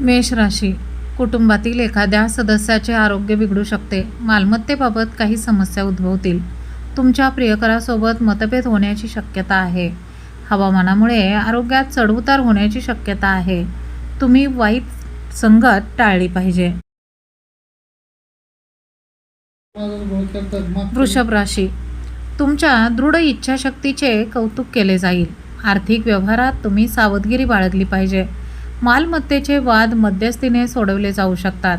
मेष राशी. कुटुंबातील एखाद्या सदस्याचे आरोग्य बिघडू शकते. मालमत्तेबाबत काही समस्या उद्भवतील. तुमच्या प्रियकरासोबत मतभेद होण्याची शक्यता आहे. हवामानामुळे आरोग्यात चढउतार होण्याची शक्यता आहे. तुम्ही वाईट संगत टाळली पाहिजे. वृषभ राशी. तुमच्या दृढ इच्छाशक्तीचे कौतुक केले जाईल. आर्थिक व्यवहारात तुम्ही सावधगिरी बाळगली पाहिजे. मालमत्तेचे वाद मध्यस्थीने सोडवले जाऊ शकतात.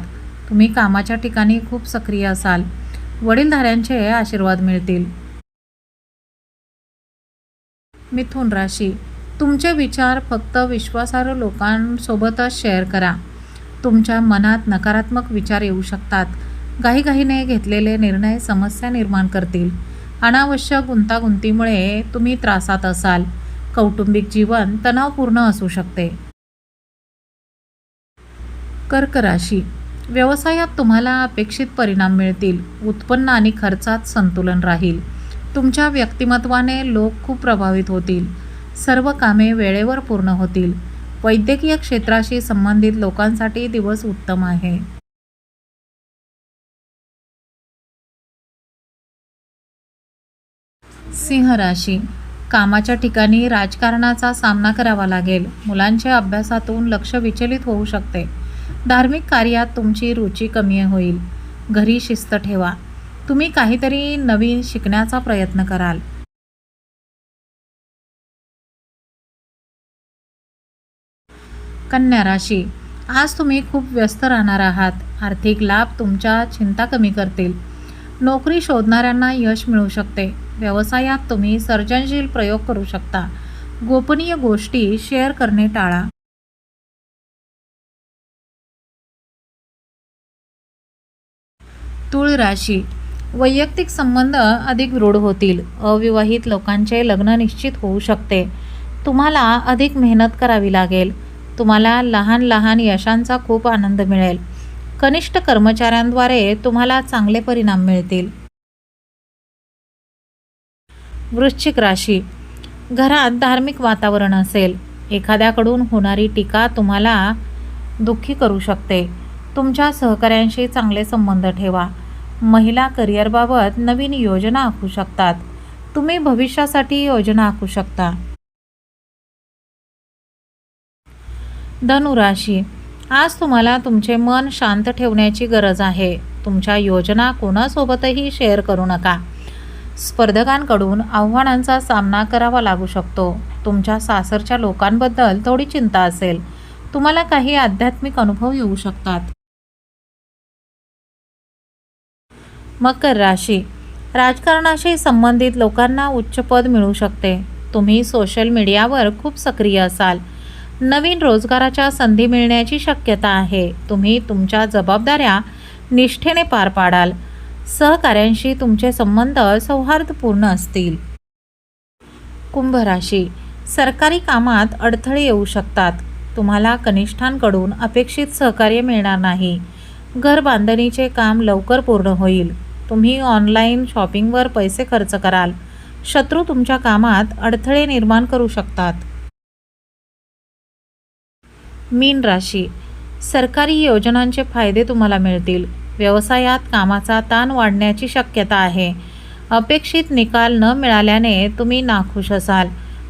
तुम्ही कामाच्या ठिकाणी खूप सक्रिय असाल. वडीलधाऱ्यांचे आशीर्वाद मिळतील. मिथुन राशी. तुमचे विचार फक्त विश्वासार्ह लोकांसोबतच शेअर करा. तुमच्या मनात नकारात्मक विचार येऊ शकतात. घाईघाईने घेतलेले निर्णय समस्या निर्माण करतील. अनावश्यक गुंतागुंतीमुळे तुम्ही त्रासात असाल. कौटुंबिक जीवन तणावपूर्ण असू शकते. कर्क राशी व्यवसायात तुम्हाला अपेक्षित परिणाम मिळतील उत्पन्न आणि खर्चात संतुलन राहील. तुमच्या व्यक्तिमत्वाने लोक खूप प्रभावित होतील. सर्व कामे वेळेवर पूर्ण होतील. वैद्यकीय क्षेत्राशी संबंधित लोकांसाठी दिवस उत्तम आहे. सिंह राशी. कामाच्या ठिकाणी राजकारणाचा सामना करावा लागेल. मुलांच्या अभ्यासातून लक्ष विचलित होऊ शकते. धार्मिक कार्यात तुमची रुची कमी होईल. घरी शिस्त ठेवा. तुम्ही काहीतरी नवीन शिकण्याचा प्रयत्न कराल. कन्या राशी. आज तुम्ही खूप व्यस्त राहणार आहात. आर्थिक लाभ तुमच्या चिंता कमी करतील. नोकरी शोधणाऱ्यांना यश मिळू शकते. व्यवसायात तुम्ही सर्जनशील प्रयोग करू शकता. गोपनीय गोष्टी शेअर करणे टाळा. तुळ राशी. वैयक्तिक संबंध अधिक दृढ होतील. अविवाहित लोकांचे लग्न निश्चित होऊ शकते. तुम्हाला अधिक मेहनत करावी लागेल. तुम्हाला लहान लहान यशांचा खूप आनंद मिळेल. कनिष्ठ कर्मचाऱ्यांद्वारे तुम्हाला चांगले परिणाम मिळतील. वृश्चिक राशी. घरात धार्मिक वातावरण असेल. एखाद्याकडून होणारी टीका तुम्हाला दुःखी करू शकते. तुमच्या सहकाऱ्यांशी चांगले संबंध ठेवा. महिला करिअरबाबत नवीन योजना आखू शकतात. तुम्ही भविष्यासाठी योजना आखू शकता. धनुराशी. आज तुम्हाला तुमचे मन शांत ठेवण्याची गरज आहे. तुमच्या योजना कोणासोबतही शेअर करू नका. स्पर्धकांकडून आव्हानांचा सामना करावा लागू शकतो. तुमच्या सासरच्या लोकांबद्दल थोडी चिंता असेल. तुम्हाला काही आध्यात्मिक अनुभव येऊ शकतात. मकर राशी. राजकारणाशी संबंधित लोकांना उच्च पद मिळू शकते. तुम्ही सोशल मीडियावर खूप सक्रिय असाल. नवीन रोजगाराच्या संधी मिळण्याची शक्यता आहे. तुम्ही तुमच्या जबाबदाऱ्या निष्ठेने पार पाडाल. सहकाऱ्यांशी तुमचे संबंध सौहार्दपूर्ण असतील. कुंभ राशी. सरकारी कामात अडथळे येऊ शकतात. तुम्हाला कनिष्ठांकडून अपेक्षित सहकार्य मिळणार नाही. घर बांधणीचे काम लवकर पूर्ण होईल. तुम्ही ऑनलाईन शॉपिंगवर पैसे खर्च कराल. शत्रू तुमच्या कामात अडथळे निर्माण करू शकतात. मीन राशी. सरकारी योजनांचे फायदे तुम्हाला मिळतील. व्यवसायात कामाचा ताण वाढण्याची शक्यता आहे. अपेक्षित निकाल न मिळाल्याने तुम्ही नाखुश असाल.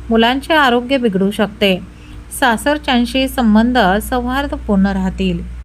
मुलांचे आरोग्य बिघडू शकते. सासरच्यांशी संबंध सौहार्दपूर्ण राहतील.